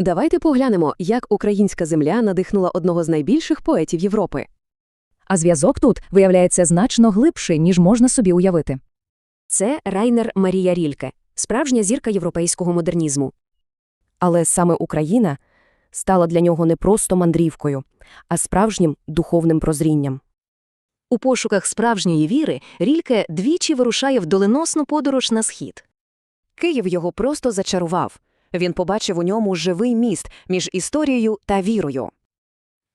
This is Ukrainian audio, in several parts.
Давайте поглянемо, як українська земля надихнула одного з найбільших поетів Європи. А зв'язок тут виявляється значно глибший, ніж можна собі уявити. Це Райнер Марія Рільке, справжня зірка європейського модернізму. Але саме Україна стала для нього не просто мандрівкою, а справжнім духовним прозрінням. У пошуках справжньої віри Рільке двічі вирушає в доленосну подорож на схід. Київ його просто зачарував. Він побачив у ньому живий міст між історією та вірою.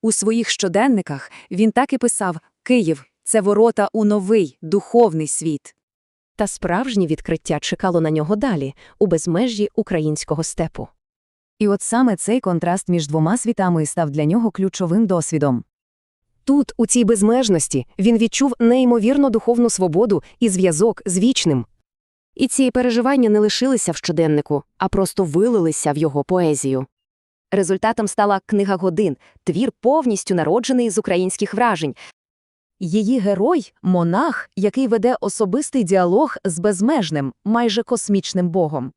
У своїх щоденниках він так і писав «Київ – це ворота у новий, духовний світ». Та справжнє відкриття чекало на нього далі, у безмежжі українського степу. І от саме цей контраст між двома світами став для нього ключовим досвідом. Тут, у цій безмежності, він відчув неймовірну духовну свободу і зв'язок з вічним. І ці переживання не лишилися в щоденнику, а просто вилилися в його поезію. Результатом стала книга годин, твір повністю народжений з українських вражень. Її герой – монах, який веде особистий діалог з безмежним, майже космічним богом.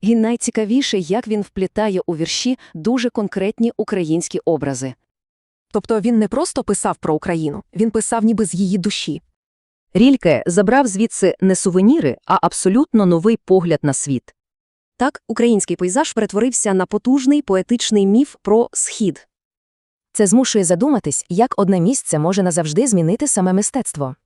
І найцікавіше, як він вплітає у вірші дуже конкретні українські образи. Тобто він не просто писав про Україну, він писав ніби з її душі. Рільке забрав звідси не сувеніри, а абсолютно новий погляд на світ. Так український пейзаж перетворився на потужний поетичний міф про схід. Це змушує задуматись, як одне місце може назавжди змінити саме мистецтво.